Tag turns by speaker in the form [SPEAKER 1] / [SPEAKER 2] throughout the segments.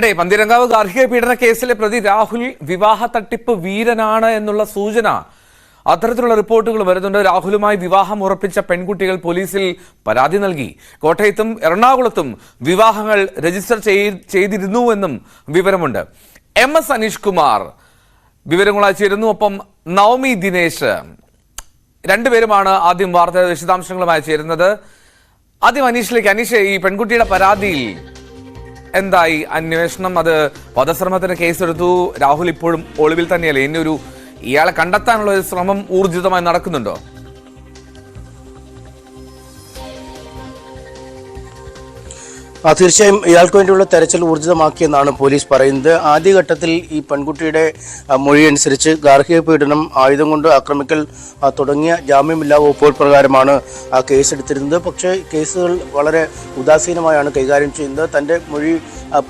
[SPEAKER 1] ഇടേ പന്തിരങ്കാവ് ഗാർഹിക പീഡന കേസിലെ പ്രതി രാഹുൽ വിവാഹ തട്ടിപ്പ് വീരനാണ് എന്നുള്ള സൂചന. അത്തരത്തിലുള്ള റിപ്പോർട്ടുകൾ വരുന്നുണ്ട്. രാഹുലുമായി വിവാഹം ഉറപ്പിച്ച പെൺകുട്ടികൾ പോലീസിൽ പരാതി നൽകി. കോട്ടയത്തും എറണാകുളത്തും വിവാഹങ്ങൾ രജിസ്റ്റർ ചെയ്തിരുന്നു ചെയ്തിരുന്നുവെന്നും വിവരമുണ്ട്. എം എസ് അനീഷ് കുമാർ വിവരങ്ങളായി ചേരുന്നു. ഒപ്പം നവമി ദിനേശ് രണ്ടുപേരുമാണ് ആദ്യം വാർത്ത വിശദാംശങ്ങളുമായി ചേരുന്നത്. ആദ്യം അനീഷിലേക്ക്. അനീഷ് ഈ പെൺകുട്ടിയുടെ പരാതിയിൽ എന്തായി? അന്വേഷണം അത് വധശ്രമത്തിന് കേസെടുത്തു. രാഹുൽ ഇപ്പോഴും ഒളിവിൽ തന്നെയല്ലേ? ഇനി ഒരു ഇയാളെ കണ്ടെത്താനുള്ള ഒരു ശ്രമം ഊർജിതമായി നടക്കുന്നുണ്ടോ?
[SPEAKER 2] തീർച്ചയായും ഇയാൾക്ക് വേണ്ടിയുള്ള തെരച്ചിൽ ഊർജിതമാക്കിയെന്നാണ് പോലീസ് പറയുന്നത്. ആദ്യഘട്ടത്തിൽ ഈ പെൺകുട്ടിയുടെ ആ, മൊഴി അനുസരിച്ച് ഗാർഹിക പീഡനം ആയുധം കൊണ്ട് ആക്രമിക്കൽ തുടങ്ങിയ ജാമ്യമില്ലാ വകുപ്പുകൾ പ്രകാരമാണ് ആ കേസ് എടുത്തിരുന്നത് പക്ഷേ കേസുകൾ വളരെ ഉദാസീനമായാണ് കൈകാര്യം ചെയ്യുന്നത്. തന്റെ മൊഴി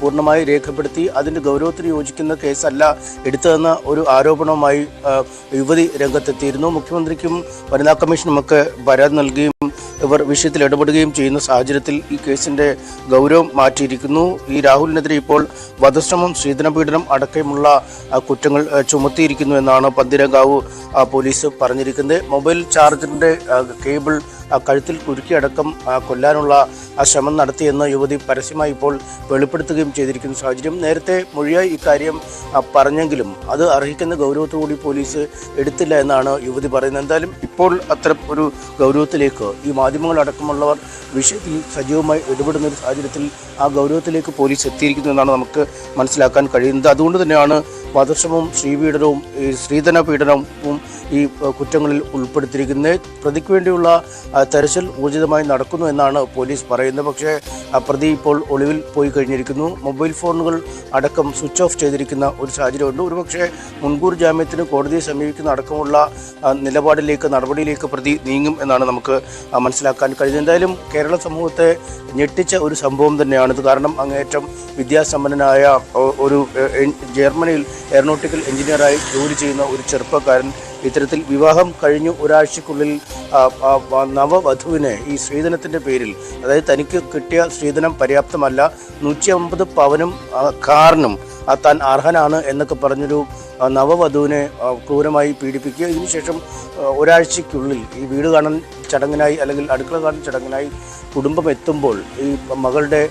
[SPEAKER 2] പൂർണമായി രേഖപ്പെടുത്തി അതിന്റെ ഗൗരവത്തിന് യോജിക്കുന്ന കേസല്ല എടുത്തതെന്ന ഒരു ആരോപണവുമായി യുവതി രംഗത്തെത്തിയിരുന്നു. മുഖ്യമന്ത്രിക്കും വനിതാ കമ്മീഷനുമൊക്കെ പരാതി നൽകുകയും ഇവർ വിഷയത്തിൽ ഇടപെടുകയും ചെയ്യുന്ന സാഹചര്യത്തിൽ ഈ കേസിന്റെ ഗൗരവം മാറ്റിയിരിക്കുന്നു. ഈ രാഹുലിനെതിരെ ഇപ്പോൾ വധശ്രമം ശ്രീധനപീഡനം അടക്കമുള്ള കുറ്റങ്ങൾ ചുമത്തിയിരിക്കുന്നു എന്നാണ് പന്തിരങ്കാവ് പോലീസ് പറഞ്ഞിരിക്കുന്നത്. മൊബൈൽ ചാർജറിന്റെ കേബിൾ കഴുത്തിൽ കുരുക്കിയടക്കം കൊല്ലാനുള്ള ആ ശ്രമം നടത്തിയെന്ന് യുവതി പരസ്യമായി ഇപ്പോൾ വെളിപ്പെടുത്തുകയും ചെയ്തിരിക്കുന്ന. സാഹചര്യം നേരത്തെ മൊഴിയായി ഇക്കാര്യം പറഞ്ഞെങ്കിലും അത് അർഹിക്കുന്ന ഗൗരവത്തോടുകൂടി പോലീസ് എടുത്തില്ല എന്നാണ് യുവതി പറയുന്നത്. എന്തായാലും ഇപ്പോൾ അത്തരം ഒരു ഗൗരവത്തിലേക്ക് ഈ മാധ്യമങ്ങളടക്കമുള്ളവർ വിഷയത്തിൽ സജീവമായി ഇടപെടുന്ന ഒരു സാഹചര്യത്തിൽ ആ ഗൗരവത്തിലേക്ക് പോലീസ് എത്തിയിരിക്കുന്നു എന്നാണ് നമുക്ക് മനസ്സിലാക്കാൻ കഴിയുന്നത്. അതുകൊണ്ട് തന്നെയാണ് വധശ്രമവും ശ്രീപീഡനവും ഈ സ്ത്രീധന പീഡനവും ഈ കുറ്റങ്ങളിൽ ഉൾപ്പെടുത്തിയിരിക്കുന്നത് പ്രതിക്ക് വേണ്ടിയുള്ള തെരച്ചിൽ ഊർജിതമായി നടക്കുന്നു എന്നാണ് പോലീസ് പറയുന്നത്. പക്ഷേ പ്രതി ഇപ്പോൾ ഒളിവിൽ പോയി കഴിഞ്ഞിരിക്കുന്നു. മൊബൈൽ ഫോണുകൾ അടക്കം സ്വിച്ച് ഓഫ് ചെയ്തിരിക്കുന്ന ഒരു സാഹചര്യമുണ്ട്. ഒരുപക്ഷെ മുൻകൂർ ജാമ്യത്തിന് കോടതിയെ സമീപിക്കുന്ന അടക്കമുള്ള നിലപാടിലേക്ക് നടപടിയിലേക്ക് പ്രതി നീങ്ങും എന്നാണ് നമുക്ക് മനസ്സിലാക്കാൻ കഴിയുന്നത്. എന്തായാലും കേരള സമൂഹത്തെ ഞെട്ടിച്ച ഒരു സംഭവം തന്നെയാണിത് കാരണം അങ്ങേയറ്റം വിദ്യാസമ്പന്നനായ ഒരു ജർമ്മനിയിൽ എയറോനോട്ടിക്കൽ എഞ്ചിനീയറായി ജോലി ചെയ്യുന്ന ഒരു ചെറുപ്പക്കാരൻ ഇത്തരത്തിൽ വിവാഹം കഴിഞ്ഞു ഒരാഴ്ചക്കുള്ളിൽ നവവധുവിനെ ഈ സ്ത്രീധനത്തിന്റെ പേരിൽ അതായത് തനിക്ക് കിട്ടിയ സ്ത്രീധനം പര്യാപ്തമല്ല നൂറ്റി അമ്പത് പവനും കാറിനും താൻ അർഹനാണ് എന്നൊക്കെ പറഞ്ഞൊരു നവവധുവിനെ ക്രൂരമായി പീഡിപ്പിക്കുക. ഇതിനുശേഷം ഒരാഴ്ചയ്ക്കുള്ളിൽ ഈ വീട് കാണാൻ ചടങ്ങിനായി അല്ലെങ്കിൽ അടുക്കള കാണാൻ ചടങ്ങിനായി കുടുംബം എത്തുമ്പോൾ ഈ മകളുടെ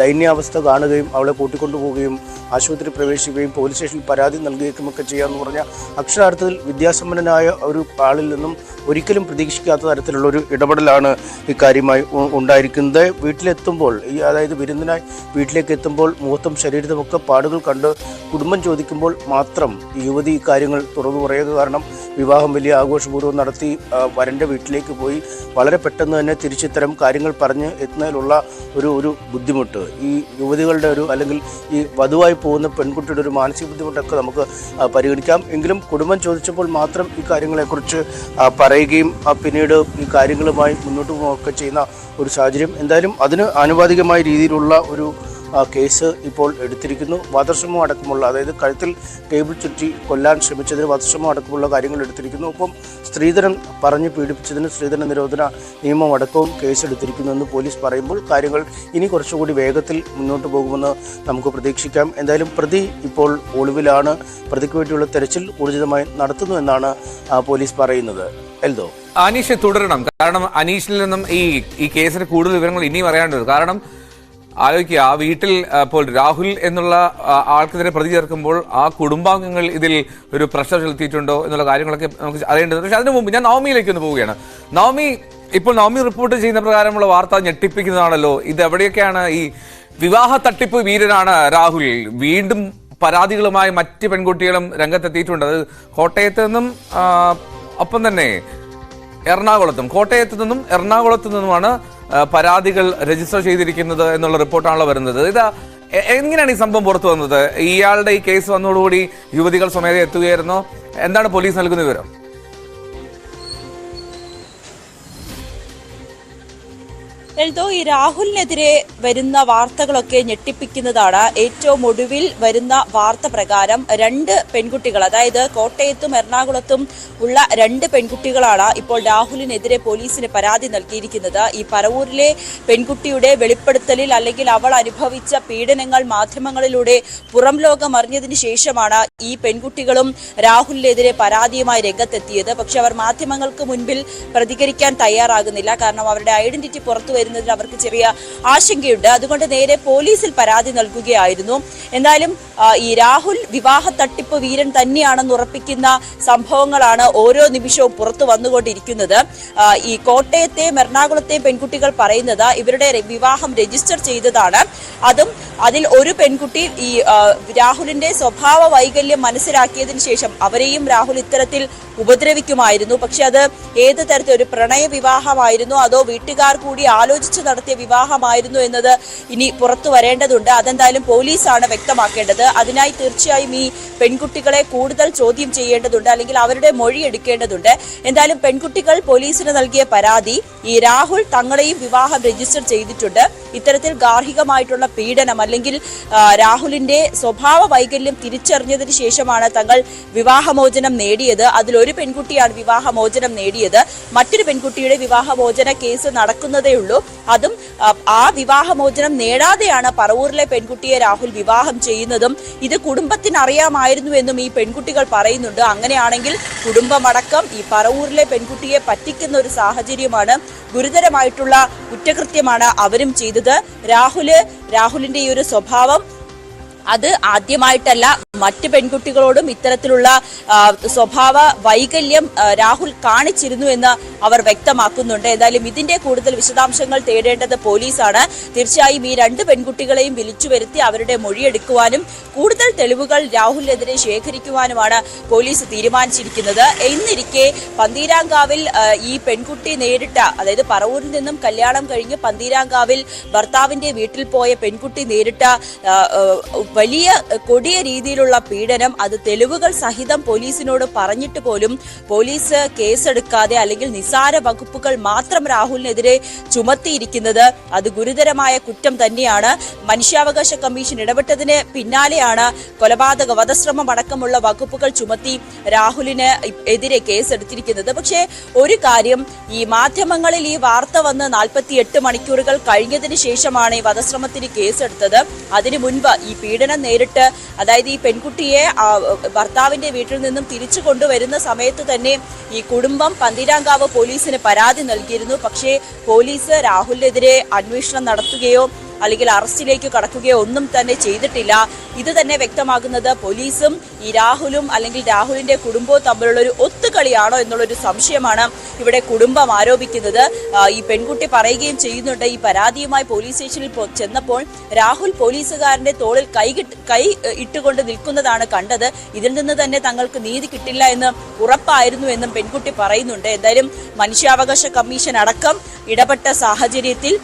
[SPEAKER 2] ദൈന്യാവസ്ഥ കാണുകയും അവളെ കൂട്ടിക്കൊണ്ടുപോവുകയും ആശുപത്രി പ്രവേശിക്കുകയും പോലീസ് സ്റ്റേഷനിൽ പരാതി നൽകുകയും ഒക്കെ ചെയ്യാമെന്ന് പറഞ്ഞ അക്ഷരാർത്ഥത്തിൽ വിദ്യാസമ്പന്നനായ ഒരു ആളിൽ നിന്നും ഒരിക്കലും പ്രതീക്ഷിക്കാത്ത തരത്തിലുള്ള ഒരു ഇടപെടലാണ് ഇക്കാര്യമായി ഉണ്ടായിരിക്കുന്നത്. വീട്ടിലെത്തുമ്പോൾ ഈ അതായത് വിരുന്നിനായി വീട്ടിലേക്ക് എത്തുമ്പോൾ മുഖത്തും ശരീരത്തുമൊക്കെ പാടുകൾ കണ്ട് കുടുംബം ചോദിക്കുമ്പോൾ മാത്രം യുവതി ഇക്കാര്യങ്ങൾ തുറന്നു പറയുക കാരണം വിവാഹം വലിയ ആഘോഷപൂർവം നടത്തി വരന്റെ വീട്ടിലേക്ക് പോയി വളരെ പെട്ടെന്ന് തന്നെ തിരിച്ചിത്തരം കാര്യങ്ങൾ പറഞ്ഞ് എത്തുന്നതിലുള്ള ഒരു ഒരു ബുദ്ധിമുട്ട്. ഈ യുവതികളുടെ ഒരു അല്ലെങ്കിൽ ഈ വധുവായി പോകുന്ന പെൺകുട്ടിയുടെ ഒരു മാനസിക ബുദ്ധിമുട്ടൊക്കെ നമുക്ക് പരിഗണിക്കാം. എങ്കിലും കുടുംബം ചോദിച്ചപ്പോൾ മാത്രം ഈ കാര്യങ്ങളെക്കുറിച്ച് പറയുകയും പിന്നീട് ഈ കാര്യങ്ങളുമായി മുന്നോട്ട് പോവുകയൊക്കെ ചെയ്യുന്ന ഒരു സാഹചര്യം. എന്തായാലും അതിന് ആനുപാതികമായ രീതിയിലുള്ള ഒരു കേസ് ഇപ്പോൾ എടുത്തിരിക്കുന്നു. വധശ്രമം അടക്കമുള്ള അതായത് കഴുത്തിൽ കേബിൾ ചുറ്റി കൊല്ലാൻ ശ്രമിച്ചതിന് വധശ്രമം അടക്കമുള്ള കാര്യങ്ങൾ എടുത്തിരിക്കുന്നു. ഒപ്പം സ്ത്രീധനം പറഞ്ഞ് പീഡിപ്പിച്ചതിന് സ്ത്രീധന നിരോധന നിയമം അടക്കവും കേസ് എടുത്തിരിക്കുന്നു എന്ന് പോലീസ് പറയുമ്പോൾ കാര്യങ്ങൾ ഇനി കുറച്ചുകൂടി വേഗത്തിൽ മുന്നോട്ട് പോകുമെന്ന് നമുക്ക് പ്രതീക്ഷിക്കാം. എന്തായാലും പ്രതി ഇപ്പോൾ ഒളിവിലാണ്. പ്രതിക്ക് വേണ്ടിയുള്ള തെരച്ചിൽ ഊർജിതമായി നടത്തുന്നു എന്നാണ് പോലീസ് പറയുന്നത്. എൽദോ.
[SPEAKER 1] അനീഷ് തുടരണം. കാരണം അനീഷിൽ നിന്നും ഈ ഈ കേസിന് കൂടുതൽ വിവരങ്ങൾ ഇനിയും അറിയാണ്ടത് കാരണം ആലോചിക്കുക. ആ വീട്ടിൽ ഇപ്പോൾ രാഹുൽ എന്നുള്ള ആൾക്കെതിരെ പ്രതി ചേർക്കുമ്പോൾ ആ കുടുംബാംഗങ്ങൾ ഇതിൽ ഒരു പ്രഷർ ചെലുത്തിയിട്ടുണ്ടോ എന്നുള്ള കാര്യങ്ങളൊക്കെ നമുക്ക് അറിയേണ്ടത് പക്ഷെ അതിനു മുമ്പ് ഞാൻ നവമിയിലേക്ക് ഒന്ന് പോവുകയാണ്. നവമി ഇപ്പോൾ നവമി റിപ്പോർട്ട് ചെയ്യുന്ന പ്രകാരമുള്ള വാർത്ത ഞെട്ടിപ്പിക്കുന്നതാണല്ലോ. ഇത് എവിടെയൊക്കെയാണ് ഈ വിവാഹ തട്ടിപ്പ് വീരനാണ് രാഹുൽ. വീണ്ടും പരാതികളുമായി മറ്റ് പെൺകുട്ടികളും രംഗത്തെത്തിയിട്ടുണ്ട്. അത് കോട്ടയത്ത് നിന്നും ഒപ്പം തന്നെ എറണാകുളത്തും. കോട്ടയത്ത് നിന്നും എറണാകുളത്ത് നിന്നുമാണ് പരാതികൾ രജിസ്റ്റർ ചെയ്തിരിക്കുന്നത് എന്നുള്ള റിപ്പോർട്ടാണല്ലോ വരുന്നത്. ഇത് എങ്ങനെയാണ് ഈ സംഭവം പുറത്തു വന്നത്? ഇയാളുടെ ഈ കേസ് വന്നതോടുകൂടി യുവതികൾ സ്വമേധ എത്തുകയായിരുന്നോ? എന്താണ് പോലീസ് നൽകുന്ന വിവരം?
[SPEAKER 3] എൽദോ ഈ രാഹുലിനെതിരെ വരുന്ന വാർത്തകളൊക്കെ ഞെട്ടിപ്പിക്കുന്നതാണ്. ഏറ്റവും ഒടുവിൽ വരുന്ന വാർത്ത പ്രകാരം രണ്ട് പെൺകുട്ടികൾ അതായത് കോട്ടയത്തും എറണാകുളത്തും ഉള്ള രണ്ട് പെൺകുട്ടികളാണ് ഇപ്പോൾ രാഹുലിനെതിരെ പോലീസിന് പരാതി നൽകിയിരിക്കുന്നത്. ഈ പറവൂരിലെ പെൺകുട്ടിയുടെ വെളിപ്പെടുത്തലിൽ അല്ലെങ്കിൽ അവൾ അനുഭവിച്ച പീഡനങ്ങൾ മാധ്യമങ്ങളിലൂടെ പുറം ലോകം അറിഞ്ഞതിന് ശേഷമാണ് ഈ പെൺകുട്ടികളും രാഹുലിനെതിരെ പരാതിയുമായി രംഗത്തെത്തിയത്. പക്ഷെ അവർ മാധ്യമങ്ങൾക്ക് മുൻപിൽ പ്രതികരിക്കാൻ തയ്യാറാകുന്നില്ല. കാരണം അവരുടെ ഐഡന്റിറ്റി പുറത്തു വരുന്നതിൽ അവർക്ക് ചെറിയ ആശങ്കയുണ്ട്. അതുകൊണ്ട് നേരെ പോലീസിൽ പരാതി നൽകുകയായിരുന്നു. എന്നാലും ഈ രാഹുൽ വിവാഹ തട്ടിപ്പ് വീരൻ തന്നെയാണെന്ന് ഉറപ്പിക്കുന്ന സംഭവങ്ങളാണ് ഓരോ നിമിഷവും പുറത്തു വന്നുകൊണ്ടിരിക്കുന്നത്. ഈ കോട്ടയത്തെയും എറണാകുളത്തെയും പെൺകുട്ടികൾ പറയുന്നത് ഇവരുടെ വിവാഹം രജിസ്റ്റർ ചെയ്തതാണ്. അതും അതിൽ ഒരു പെൺകുട്ടി ഈ രാഹുലിന്റെ സ്വഭാവ വൈകല്യം മനസ്സിലാക്കിയതിനു ശേഷം അവരെയും രാഹുൽ ഇത്തരത്തിൽ ഉപദ്രവിക്കുമായിരുന്നു. പക്ഷെ അത് ഏത് തരത്തിൽ ഒരു പ്രണയ വിവാഹമായിരുന്നു അതോ വീട്ടുകാർ കൂടി ആലോചിച്ച് നടത്തിയ വിവാഹമായിരുന്നു എന്നത് ഇനി പുറത്തു വരേണ്ടതുണ്ട്. അതെന്തായാലും പോലീസാണ് വ്യക്തമാക്കേണ്ടത്. അതിനായി തീർച്ചയായും ഈ പെൺകുട്ടികളെ കൂടുതൽ ചോദ്യം ചെയ്യേണ്ടതുണ്ട് അല്ലെങ്കിൽ അവരുടെ മൊഴി എടുക്കേണ്ടതുണ്ട്. എന്തായാലും പെൺകുട്ടികൾ പോലീസിന് നൽകിയ പരാതി ഈ രാഹുൽ തങ്ങളെയും വിവാഹം രജിസ്റ്റർ ചെയ്തിട്ടുണ്ട്. ഇത്തരത്തിൽ ഗാർഹികമായിട്ടുള്ള പീഡനം അല്ലെങ്കിൽ രാഹുലിന്റെ സ്വഭാവ വൈകല്യം തിരിച്ചറിഞ്ഞതിന് ശേഷമാണ് തങ്ങൾ വിവാഹമോചനം നേടിയത്. അതിലൊരു പെൺകുട്ടിയാണ് വിവാഹമോചനം നേടിയത്. മറ്റൊരു പെൺകുട്ടിയുടെ വിവാഹമോചന കേസ് നടക്കുന്നതേ ഉള്ളൂ. അതും ആ, വിവാഹമോചനം നേടാതെയാണ് പറവൂരിലെ പെൺകുട്ടിയെ രാഹുൽ വിവാഹം ചെയ്യുന്നതും ഇത് കുടുംബത്തിന് അറിയാമായിരുന്നു എന്നും ഈ പെൺകുട്ടികൾ പറയുന്നുണ്ട്. അങ്ങനെയാണെങ്കിൽ കുടുംബമടക്കം ഈ പറവൂരിലെ പെൺകുട്ടിയെ പറ്റിക്കുന്ന ഒരു സാഹചര്യമാണ് ഗുരുതരമായിട്ടുള്ള കുറ്റകൃത്യമാണ് അവരും ചെയ്തത്. രാഹുൽ രാഹുലിന്റെ ഈ ഒരു സ്വഭാവം അത് ആദ്യമായിട്ടല്ല മറ്റ് പെൺകുട്ടികളോടും ഇത്തരത്തിലുള്ള സ്വഭാവ വൈകല്യം രാഹുൽ കാണിച്ചിരുന്നു എന്ന് അവർ വ്യക്തമാക്കുന്നുണ്ട്. എന്തായാലും ഇതിന്റെ കൂടുതൽ വിശദാംശങ്ങൾ തേടേണ്ടത് പോലീസാണ്. തീർച്ചയായും ഈ രണ്ട് പെൺകുട്ടികളെയും വിളിച്ചു വരുത്തി അവരുടെ മൊഴിയെടുക്കുവാനും കൂടുതൽ തെളിവുകൾ രാഹുലിനെതിരെ ശേഖരിക്കുവാനുമാണ് പോലീസ് തീരുമാനിച്ചിരിക്കുന്നത്. എന്നിരിക്കെ പന്തീരാങ്കാവിൽ ഈ പെൺകുട്ടി നേരിട്ട അതായത് പറവൂരിൽ നിന്നും കല്യാണം കഴിഞ്ഞ് പന്തീരാങ്കാവിൽ ഭർത്താവിന്റെ വീട്ടിൽ പോയ പെൺകുട്ടി നേരിട്ട വലിയ കൊടിയ രീതിയിലുള്ള പീഡനം അത് തെളിവുകൾ സഹിതം പോലീസിനോട് പറഞ്ഞിട്ട് പോലും പോലീസ് കേസെടുക്കാതെ അല്ലെങ്കിൽ നിസാര വകുപ്പുകൾ മാത്രം രാഹുലിനെതിരെ ചുമത്തിയിരിക്കുന്നത് അത് ഗുരുതരമായ കുറ്റം തന്നെയാണ്. മനുഷ്യാവകാശ കമ്മീഷൻ ഇടപെട്ടതിന് പിന്നാലെയാണ് കൊലപാതക വധശ്രമം അടക്കമുള്ള വകുപ്പുകൾ ചുമത്തി രാഹുലിന് എതിരെ കേസെടുത്തിരിക്കുന്നത്. പക്ഷേ ഒരു കാര്യം ഈ മാധ്യമങ്ങളിൽ ഈ വാർത്ത വന്ന് നാൽപ്പത്തിയെട്ട് മണിക്കൂറുകൾ കഴിഞ്ഞതിന് ശേഷമാണ് ഈ വധശ്രമത്തിന് കേസെടുത്തത്. അതിനു മുൻപ് ഈ പീഡനം നേരിട്ട് അതായത് ഈ പെൺകുട്ടിയെ ഭർത്താവിന്റെ വീട്ടിൽ നിന്നും തിരിച്ചു കൊണ്ടുവരുന്ന സമയത്ത് തന്നെ ഈ കുടുംബം പന്തിരാങ്കാവ് പോലീസിന് പരാതി നൽകിയിരുന്നു. പക്ഷേ പോലീസ് രാഹുലിനെതിരെ അന്വേഷണം നടത്തുകയോ അല്ലെങ്കിൽ അറസ്റ്റിലേക്ക് കടക്കുകയോ ഒന്നും തന്നെ ചെയ്തിട്ടില്ല. ഇത് തന്നെ വ്യക്തമാകുന്നത് പോലീസും ഈ രാഹുലും അല്ലെങ്കിൽ രാഹുലിന്റെ കുടുംബവും തമ്മിലുള്ള ഒരു ഒത്തുകളിയാണോ എന്നുള്ളൊരു സംശയമാണ് ഇവിടെ കുടുംബം ആരോപിക്കുന്നത്. ഈ പെൺകുട്ടി പറയുകയും ചെയ്യുന്നുണ്ട്. ഈ പരാതിയുമായി പോലീസ് സ്റ്റേഷനിൽ ചെന്നപ്പോൾ രാഹുൽ പോലീസുകാരന്റെ തോളിൽ കൈകിട്ട് കൈ ഇട്ടുകൊണ്ട് നിൽക്കുന്നതാണ് കണ്ടത്. ഇതിൽ നിന്ന് തന്നെ തങ്ങൾക്ക് നീതി കിട്ടില്ല എന്ന് ഉറപ്പായിരുന്നു എന്നും പെൺകുട്ടി പറയുന്നുണ്ട്. എന്തായാലും മനുഷ്യാവകാശ കമ്മീഷൻ അടക്കം ഇടപെട്ട സാഹചര്യത്തിൽ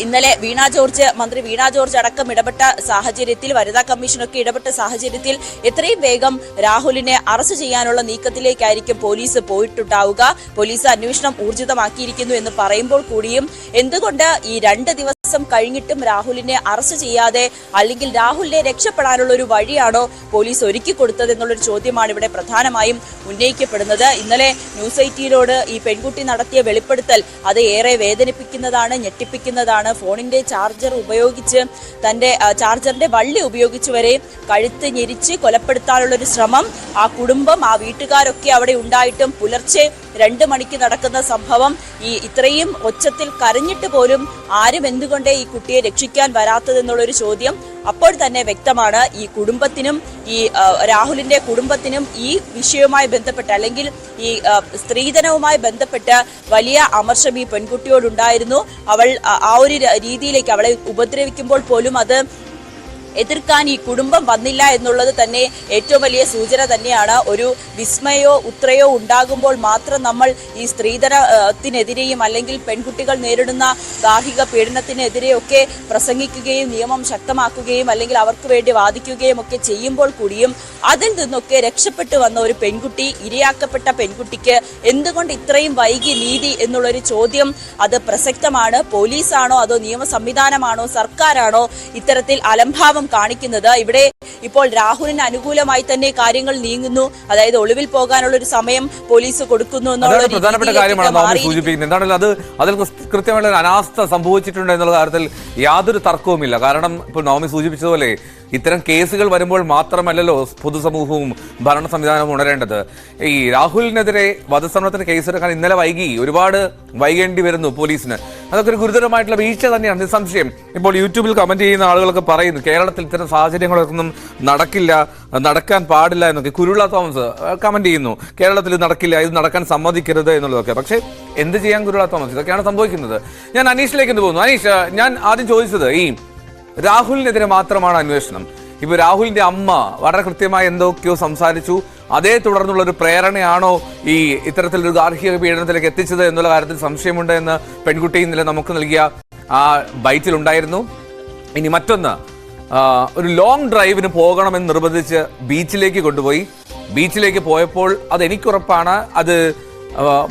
[SPEAKER 3] ഇന്നലെ വീണ ജോർജ് മന്ത്രി വീണ ജോർജ് അടക്കം ഇടപെട്ട സാഹചര്യത്തിൽ വനിതാ കമ്മീഷനൊക്കെ ഇടപെട്ട സാഹചര്യത്തിൽ എത്രയും വേഗം രാഹുലിനെ അറസ്റ്റ് ചെയ്യാനുള്ള നീക്കത്തിലേക്കായിരിക്കും പോലീസ് പോയിട്ടുണ്ടാവുക. പോലീസ് അന്വേഷണം ഊർജിതമാക്കിയിരിക്കുന്നു എന്ന് പറയുമ്പോൾ കൂടിയും എന്തുകൊണ്ട് ഈ രണ്ട് ദിവസം കഴിഞ്ഞിട്ടും രാഹുലിനെ അറസ്റ്റ് ചെയ്യാതെ അല്ലെങ്കിൽ രാഹുലിനെ രക്ഷപ്പെടാനുള്ള ഒരു വഴിയാണോ പോലീസ് ഒരുക്കി കൊടുത്തത് എന്നുള്ളൊരു ചോദ്യമാണ് ഇവിടെ പ്രധാനമായും ഉന്നയിക്കപ്പെടുന്നത്. ഇന്നലെ ന്യൂസ് എയ്റ്റീനോട് ഈ പെൺകുട്ടി നടത്തിയ വെളിപ്പെടുത്തൽ അത് ഏറെ വേദനിപ്പിക്കുന്നതാണ് ഞെട്ടിപ്പിക്കുന്നതാണ്. ഫോണിന്റെ ചാർജർ ഉപയോഗിച്ച് തന്റെ ചാർജറിന്റെ വള്ളി ഉപയോഗിച്ച് വരെ കഴുത്ത് ഞെരിച്ച് കൊലപ്പെടുത്താനുള്ള ഒരു ശ്രമം ആ കുടുംബം ആ വീട്ടുകാരൊക്കെ അവിടെ ഉണ്ടായിട്ടും പുലർച്ചെ രണ്ട് മണിക്ക് നടക്കുന്ന സംഭവം ഈ ഇത്രയും ഒച്ചത്തിൽ കരഞ്ഞിട്ട് പോലും ആരും എന്തുകൊണ്ടേ ഈ കുട്ടിയെ രക്ഷിക്കാൻ വരാത്തതെന്നുള്ളൊരു ചോദ്യം അപ്പോൾ തന്നെ വ്യക്തമാണ്. ഈ കുടുംബത്തിനും ഈ രാഹുലിന്റെ കുടുംബത്തിനും ഈ വിഷയവുമായി ബന്ധപ്പെട്ട് അല്ലെങ്കിൽ ഈ സ്ത്രീധനവുമായി ബന്ധപ്പെട്ട് വലിയ അമർഷം ഈ പെൺകുട്ടിയോടുണ്ടായിരുന്നു. അവൾ ആ ഒരു രീതിയിലേക്ക് അവളെ ഉപദ്രവിക്കുമ്പോൾ പോലും അത് എതിർക്കാൻ ഈ കുടുംബം വന്നില്ല എന്നുള്ളത് തന്നെ ഏറ്റവും വലിയ സൂചന തന്നെയാണ്. ഒരു വിസ്മയോ ഉത്രയോ ഉണ്ടാകുമ്പോൾ മാത്രം നമ്മൾ ഈ സ്ത്രീധനത്തിനെതിരെയും അല്ലെങ്കിൽ പെൺകുട്ടികൾ നേരിടുന്ന ഗാർഹിക പീഡനത്തിനെതിരെയൊക്കെ പ്രസംഗിക്കുകയും നിയമം ശക്തമാക്കുകയും അല്ലെങ്കിൽ അവർക്ക് വേണ്ടി വാദിക്കുകയും ഒക്കെ ചെയ്യുമ്പോൾ കൂടിയും അതിൽ നിന്നൊക്കെ രക്ഷപ്പെട്ടു വന്ന ഒരു പെൺകുട്ടി ഇരയാക്കപ്പെട്ട പെൺകുട്ടിക്ക് എന്തുകൊണ്ട് ഇത്രയും വൈകി നീതി എന്നുള്ളൊരു ചോദ്യം അത് പ്രസക്തമാണ്? പോലീസാണോ അതോ നിയമ സംവിധാനമാണോ സർക്കാരാണോ ഇത്തരത്തിൽ അലംഭാവം കാണിക്കുന്നത്. ഇവിടെ ഇപ്പോൾ രാഹുലിന് അനുകൂലമായി തന്നെ കാര്യങ്ങൾ നീങ്ങുന്നു. അതായത് ഒളിവിൽ പോകാനുള്ള ഒരു സമയം പോലീസ് കൊടുക്കുന്നു എന്നുള്ള
[SPEAKER 1] പ്രധാനപ്പെട്ട കാര്യമാണ് സൂചിപ്പിക്കുന്നത്. എന്താണല്ലോ അത്? അതിൽ കൃത്യമായിട്ടുള്ള അനാസ്ഥ സംഭവിച്ചിട്ടുണ്ട് എന്നുള്ള കാര്യത്തിൽ യാതൊരു തർക്കവുമില്ല. കാരണം ഇപ്പോൾ നവമി സൂചിപ്പിച്ചതുപോലെ ഇത്തരം കേസുകൾ വരുമ്പോൾ മാത്രമല്ലല്ലോ പൊതുസമൂഹവും ഭരണ സംവിധാനവും ഉണരേണ്ടത്. ഈ രാഹുലിനെതിരെ വധശ്രമത്തിന് കേസെടുക്കാൻ ഇന്നലെ വൈകി. ഒരുപാട് വൈകേണ്ടി വരുന്നു പോലീസിന്. അതൊക്കെ ഒരു ഗുരുതരമായിട്ടുള്ള വീഴ്ച തന്നെയാണ്. നിസ്സംശയം. ഇപ്പോൾ യൂട്യൂബിൽ കമന്റ് ചെയ്യുന്ന ആളുകളൊക്കെ പറയുന്നു കേരളത്തിൽ ഇത്തരം സാഹചര്യങ്ങളൊന്നും നടക്കില്ല നടക്കാൻ പാടില്ല എന്നൊക്കെ. കുരുള തോമസ് കമന്റ് ചെയ്യുന്നു കേരളത്തിൽ നടക്കില്ല ഇത് നടക്കാൻ സമ്മതിക്കരുത് എന്നുള്ളതൊക്കെ. പക്ഷേ എന്ത് ചെയ്യാൻ കുരുള തോമസ്? ഇതൊക്കെയാണ് സംഭവിക്കുന്നത്. ഞാൻ അനീഷിലേക്ക് പോകുന്നു. അനീഷ് ഞാൻ ആദ്യം ചോദിച്ചത് ഈ രാഹുലിനെതിരെ മാത്രമാണ് അന്വേഷണം. ഇപ്പൊ രാഹുലിന്റെ അമ്മ വളരെ കൃത്യമായി എന്തൊക്കെയോ സംസാരിച്ചു. അതേ തുടർന്നുള്ള ഒരു പ്രേരണയാണോ ഈ ഇത്തരത്തിലൊരു ഗാർഹിക പീഡനത്തിലേക്ക് എത്തിച്ചത് എന്നുള്ള കാര്യത്തിൽ സംശയമുണ്ട് എന്ന് പെൺകുട്ടി ഇന്നലെ നമുക്ക് നൽകിയ ആ ബൈറ്റിൽ ഉണ്ടായിരുന്നു. ഇനി മറ്റൊന്ന് ഒരു ലോങ് ഡ്രൈവിന് പോകണമെന്ന് നിർബന്ധിച്ച് ബീച്ചിലേക്ക് കൊണ്ടുപോയി. ബീച്ചിലേക്ക് പോയപ്പോൾ അത് എനിക്കുറപ്പാണ് അത്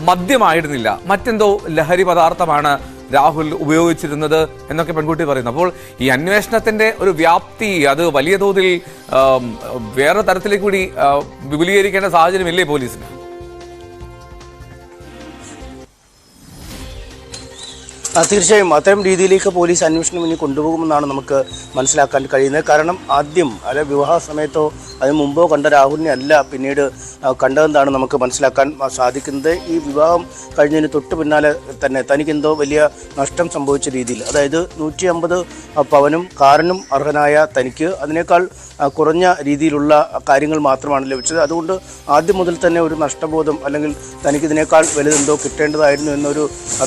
[SPEAKER 1] മദ്യമായിരുന്നില്ല. മറ്റെന്തോ ലഹരി പദാർത്ഥമാണ് രാഹുൽ ഉപയോഗിച്ചിരുന്നത് എന്നൊക്കെ പെൺകുട്ടി പറയുന്നു. അപ്പോൾ ഈ അന്വേഷണത്തിന്റെ ഒരു വ്യാപ്തി അത് വലിയ തോതിൽ വേറെ തരത്തിലേക്ക് കൂടി വിപുലീകരിക്കേണ്ട സാഹചര്യമില്ലേ പോലീസിന്?
[SPEAKER 2] തീർച്ചയായും അത്തരം രീതിയിലേക്ക് പോലീസ് അന്വേഷണം ഇനി കൊണ്ടുപോകുമെന്നാണ് നമുക്ക് മനസ്സിലാക്കാൻ കഴിയുന്നത്. കാരണം ആദ്യം അല്ലെ വിവാഹ സമയത്തോ അതിന് മുമ്പോ കണ്ട രാഹുലിനെ അല്ല പിന്നീട് കണ്ടതെന്നാണ് നമുക്ക് മനസ്സിലാക്കാൻ സാധിക്കുന്നത്. ഈ വിവാഹം കഴിഞ്ഞതിന് തൊട്ട് പിന്നാലെ തന്നെ തനിക്കെന്തോ വലിയ നഷ്ടം സംഭവിച്ച രീതിയിൽ അതായത് നൂറ്റി അമ്പത് പവനും കാറിനും അർഹനായ തനിക്ക് അതിനേക്കാൾ കുറഞ്ഞ രീതിയിലുള്ള കാര്യങ്ങൾ മാത്രമാണ് ലഭിച്ചത്. അതുകൊണ്ട് ആദ്യം മുതൽ തന്നെ ഒരു നഷ്ടബോധം അല്ലെങ്കിൽ തനിക്കിതിനേക്കാൾ വലുതെന്തോ കിട്ടേണ്ടതായിരുന്നു എന്നൊരു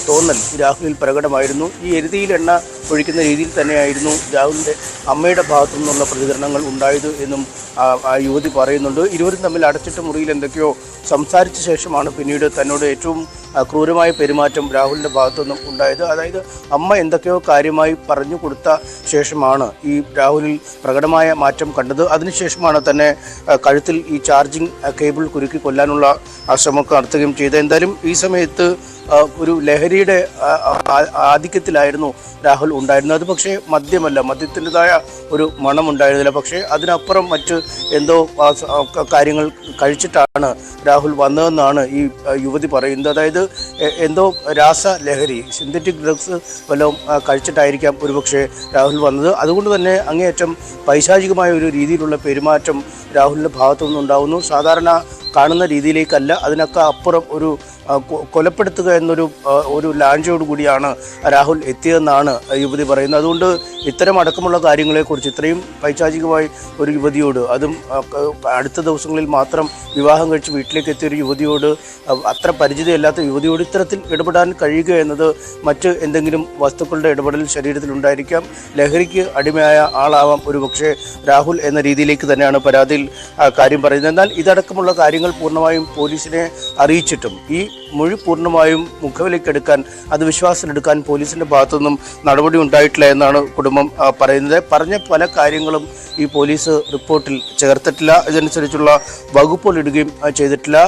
[SPEAKER 2] തോന്നൽ രാഹുലിൽ രാഹുലിൽ പ്രകടമായിരുന്നു. ഈ എരുതിയിൽ എണ്ണ ഒഴിക്കുന്ന രീതിയിൽ തന്നെയായിരുന്നു രാഹുലിന്റെ അമ്മയുടെ ഭാഗത്തു നിന്നുള്ള പ്രതികരണങ്ങൾ ഉണ്ടായത് എന്നും ആ, യുവതി പറയുന്നുണ്ട്. ഇരുവരും തമ്മിൽ അടച്ചിട്ട മുറിയിൽ എന്തൊക്കെയോ സംസാരിച്ച ശേഷമാണ് പിന്നീട് തന്നോട് ഏറ്റവും ക്രൂരമായ പെരുമാറ്റം രാഹുലിന്റെ ഭാഗത്തു നിന്നും ഉണ്ടായത്. അതായത് അമ്മ എന്തൊക്കെയോ കാര്യമായി പറഞ്ഞു കൊടുത്ത ശേഷമാണ് ഈ രാഹുലിൽ പ്രകടമായ മാറ്റം കണ്ടത്. അതിനുശേഷമാണ് തന്നെ കഴുത്തിൽ ഈ ചാർജിങ് കേബിൾ കുരുക്കി കൊല്ലാനുള്ള ശ്രമമൊക്കെ നടത്തുകയും ചെയ്തത്. എന്തായാലും ഈ സമയത്ത് ഒരു ലഹരിയുടെ ആധിക്യത്തിലായിരുന്നു രാഹുൽ ഉണ്ടായിരുന്നത്. അത് പക്ഷേ മദ്യമല്ല. മദ്യത്തിന്റെതായ ഒരു മണം ഉണ്ടായിരുന്നില്ല പക്ഷേ അതിനപ്പുറം മറ്റ് എന്തോ കാര്യങ്ങൾ കഴിച്ചിട്ടാണ് രാഹുൽ വന്നതെന്നാണ് ഈ യുവതി പറയുന്നത്. അതായത് എന്തോ രാസ ലഹരി സിന്തറ്റിക് ഡ്രഗ്സ് വല്ലതും കഴിച്ചിട്ടായിരിക്കാം ഒരുപക്ഷെ രാഹുൽ വന്നത്. അതുകൊണ്ട് തന്നെ അങ്ങേയറ്റം പൈശാചികമായ ഒരു രീതിയിലുള്ള പെരുമാറ്റം രാഹുലിന്റെ ഭാഗത്തു നിന്നുണ്ടാകുന്നു സാധാരണ കാണുന്ന രീതിയിലേക്കല്ല അതിനൊക്കെ അപ്പുറം ഒരു കൊലപ്പെടുത്തുക എന്നൊരു ഒരു കൂടിയാണ് രാഹുൽ എത്തിയതെന്നാണ് യുവതി പറയുന്നത്. അതുകൊണ്ട് ഇത്തരം അടക്കമുള്ള കാര്യങ്ങളെക്കുറിച്ച് ഇത്രയും പൈശാചികമായി ഒരു യുവതിയോട് അതും അടുത്ത ദിവസങ്ങളിൽ മാത്രം വിവാഹം കഴിച്ച് വീട്ടിലേക്ക് എത്തിയ ഒരു യുവതിയോട് അത്ര പരിചിതയല്ലാത്ത യുവതിയോട് ഇത്തരത്തിൽ ഇടപെടാൻ കഴിയുക എന്നത് മറ്റ് എന്തെങ്കിലും വസ്തുക്കളുടെ ഇടപെടൽ ശരീരത്തിൽ ഉണ്ടായിരിക്കാം. ലഹരിക്ക് അടിമയായ ആളാവാം ഒരു പക്ഷേ രാഹുൽ എന്ന രീതിയിലേക്ക് തന്നെയാണ് പരാതിയിൽ കാര്യം പറയുന്നത്. എന്നാൽ ഇതടക്കമുള്ള കാര്യങ്ങൾ പൂർണമായും പോലീസിനെ അറിയിച്ചിട്ടും ഈ മൊഴി പൂർണമായും മുഖവിലേക്കെടുക്കാൻ അത് വിശ്വാസത്തിലെടുക്കാൻ പോലീസിന്റെ ഭാഗത്തുനിന്നും നടപടി ഉണ്ടായിട്ടില്ല എന്നാണ് കുടുംബം പറയുന്നത്. പറഞ്ഞ പല കാര്യങ്ങളും ഈ പോലീസ് റിപ്പോർട്ടിൽ ചേർത്തിട്ടില്ല. ഇതനുസരിച്ചുള്ള വകുപ്പുകൾ ഇടുകയും ചെയ്തിട്ടില്ല.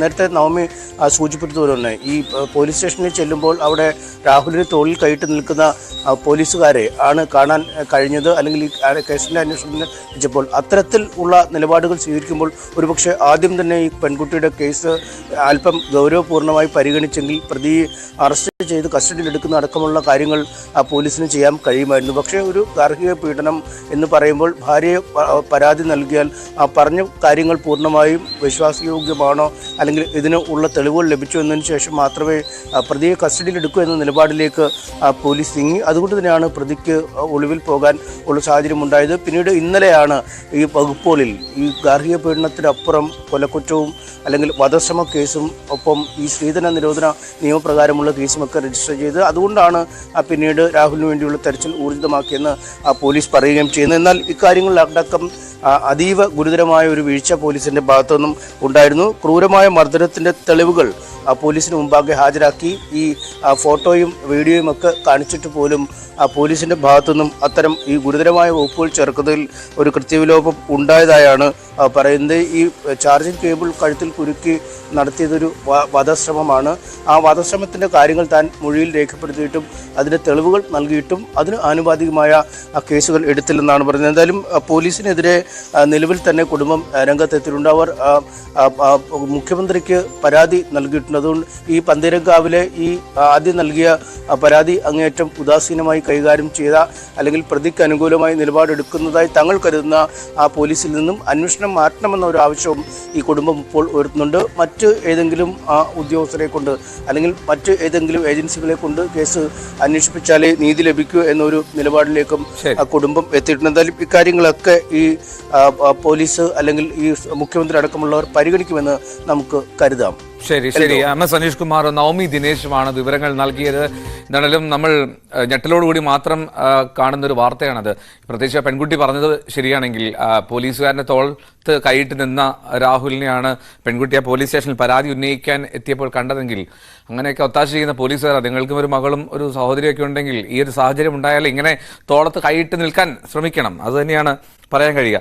[SPEAKER 2] നേരത്തെ നവമി സൂചിപ്പിച്ചതുപോലെ തന്നെ ഈ പോലീസ് സ്റ്റേഷനിൽ ചെല്ലുമ്പോൾ അവിടെ രാഹുലിന് തോളിൽ കൈയിട്ട് നിൽക്കുന്ന പോലീസുകാരെ ആണ് കാണാൻ കഴിഞ്ഞത്. അല്ലെങ്കിൽ ഈ കേസിന്റെ അന്വേഷണത്തിന് വെച്ചപ്പോൾ അത്തരത്തിൽ ഉള്ള നിലപാടുകൾ സ്വീകരിക്കുമ്പോൾ ഒരുപക്ഷെ ആദ്യം തന്നെ ഈ പെൺകുട്ടിയുടെ കേസ് അല്പം ഗൗരവപൂർണമായി പരിഗണിച്ചെങ്കിൽ പ്രതി അറസ്റ്റ് ചെയ്ത് കസ്റ്റഡിയിൽ എടുക്കുന്ന അടക്കമുള്ള കാര്യങ്ങൾ ആ, പോലീസിന് ചെയ്യാൻ കഴിയുമായിരുന്നു. പക്ഷേ ഒരു ഗാർഹിക പീഡനം എന്ന് പറയുമ്പോൾ ഭാര്യയെ പരാതി നൽകിയാൽ ആ പറഞ്ഞ കാര്യങ്ങൾ പൂർണമായും വിശ്വാസയോഗ്യമാണോ അല്ലെങ്കിൽ ഇതിന് ഉള്ള തെളിവുകൾ ലഭിച്ചു എന്നതിന് ശേഷം മാത്രമേ പ്രതിയെ കസ്റ്റഡിയിൽ എടുക്കൂ എന്ന നിലപാടിലേക്ക് പോലീസ് നീങ്ങി. അതുകൊണ്ട് തന്നെയാണ് പ്രതിക്ക് ഒളിവിൽ പോകാൻ ഉള്ള സാഹചര്യം ഉണ്ടായത്. പിന്നീട് ഇന്നലെയാണ് ഈ വകുപ്പുകളിൽ ഈ ഗാർഹിക പീഡനത്തിനപ്പുറം കൊലക്കുറ്റവും അല്ലെങ്കിൽ വധശ്രമ കേസും ഒപ്പം ഈ സ്ത്രീധന നിരോധന നിയമപ്രകാരമുള്ള കേസുമൊക്കെ ഒക്കെ രജിസ്റ്റർ ചെയ്ത് അതുകൊണ്ടാണ് പിന്നീട് രാഹുലിന് വേണ്ടിയുള്ള തെരച്ചിൽ ഊർജിതമാക്കിയെന്ന് പോലീസ് പറയുകയും ചെയ്യുന്നു എന്നാൽ ഇക്കാര്യങ്ങളിലടക്കം അതീവ ഗുരുതരമായ ഒരു വീഴ്ച പോലീസിന്റെ ഭാഗത്തുനിന്നും ഉണ്ടായിരുന്നു. ക്രൂരമായ മർദ്ദനത്തിന്റെ തെളിവുകൾ പോലീസിന് മുമ്പാകെ ഹാജരാക്കി. ഈ ഫോട്ടോയും വീഡിയോയും ഒക്കെ കാണിച്ചിട്ട് പോലും പോലീസിന്റെ ഭാഗത്തുനിന്നും അത്തരം ഈ ഗുരുതരമായ വകുപ്പുകൾ ചേർക്കുന്നതിൽ ഒരു കൃത്യവിലോപം ഉണ്ടായതായാണ് പറയുന്നത്. ഈ ചാർജിംഗ് കേബിൾ കഴുത്തിൽ കുരുക്കി നടത്തിയതൊരു വധശ്രമമാണ്. ആ വധശ്രമത്തിന്റെ കാര്യങ്ങൾ താൻ മൊഴിയിൽ രേഖപ്പെടുത്തിയിട്ടും അതിന് തെളിവുകൾ നൽകിയിട്ടും അതിന് ആനുപാതികമായ കേസുകൾ എടുത്തില്ലെന്നാണ് പറയുന്നത് എന്തായാലും പോലീസിനെതിരെ നിലവിൽ തന്നെ കുടുംബം രംഗത്തെത്തിയിട്ടുണ്ട്. അവർ മുഖ്യമന്ത്രിക്ക് പരാതി നൽകിയിട്ടുണ്ട്. അതുകൊണ്ട് ഈ പന്തീരങ്കാവിലെ ഈ ആദ്യം നൽകിയ പരാതി അങ്ങേയറ്റം ഉദാസീനമായി കൈകാര്യം ചെയ്ത അല്ലെങ്കിൽ പ്രതിക്ക് അനുകൂലമായി നിലപാടെടുക്കുന്നതായി തങ്ങൾ കരുതുന്ന ആ പോലീസിൽ നിന്നും അന്വേഷണം മാറ്റണമെന്ന ഒരു ആവശ്യവും ഈ കുടുംബം ഇപ്പോൾ ഉയർത്തുന്നുണ്ട്. മറ്റ് ഏതെങ്കിലും ഉദ്യോഗസ്ഥരെ കൊണ്ട് അല്ലെങ്കിൽ മറ്റ് ഏതെങ്കിലും ഏജൻസികളെ കൊണ്ട് കേസ് അന്വേഷിപ്പിച്ചാലേ നീതി ലഭിക്കൂ എന്നൊരു നിലപാടിലേക്കും ആ കുടുംബം എത്തിയിട്ടുണ്ട്. എന്തായാലും ഇക്കാര്യങ്ങളൊക്കെ ഈ പോലീസ് അല്ലെങ്കിൽ ഈ മുഖ്യമന്ത്രി അടക്കമുള്ളവർ പരിഗണിക്കുമെന്ന് നമുക്ക് കരുതാം.
[SPEAKER 1] ശരി ശരി. എം എസ് അനീഷ് കുമാർ നവമി ദിനേശുമാണ് വിവരങ്ങൾ നൽകിയത്. എന്തായാലും നമ്മൾ ഞെട്ടലോടുകൂടി മാത്രം കാണുന്ന ഒരു വാർത്തയാണത്. പ്രത്യേകിച്ച് പെൺകുട്ടി പറഞ്ഞത് ശരിയാണെങ്കിൽ പോലീസുകാരന്റെ പോലീസുകാരന്റെ തോളത്ത് കൈയിട്ട് നിന്ന രാഹുലിനെയാണ് പെൺകുട്ടി ആ പോലീസ് സ്റ്റേഷനിൽ പരാതി ഉന്നയിക്കാൻ എത്തിയപ്പോൾ കണ്ടതെങ്കിൽ അങ്ങനെയൊക്കെ ഒത്താശ ചെയ്യുന്ന പോലീസുകാർ നിങ്ങൾക്കും ഒരു മകളും ഒരു സഹോദരിയൊക്കെ ഉണ്ടെങ്കിൽ ഈ ഒരു സാഹചര്യം ഉണ്ടായാൽ ഇങ്ങനെ തോളത്ത് കൈയിട്ട് നിൽക്കാൻ ശ്രമിക്കണം. അത് തന്നെയാണ് പറയാൻ കഴിയുക.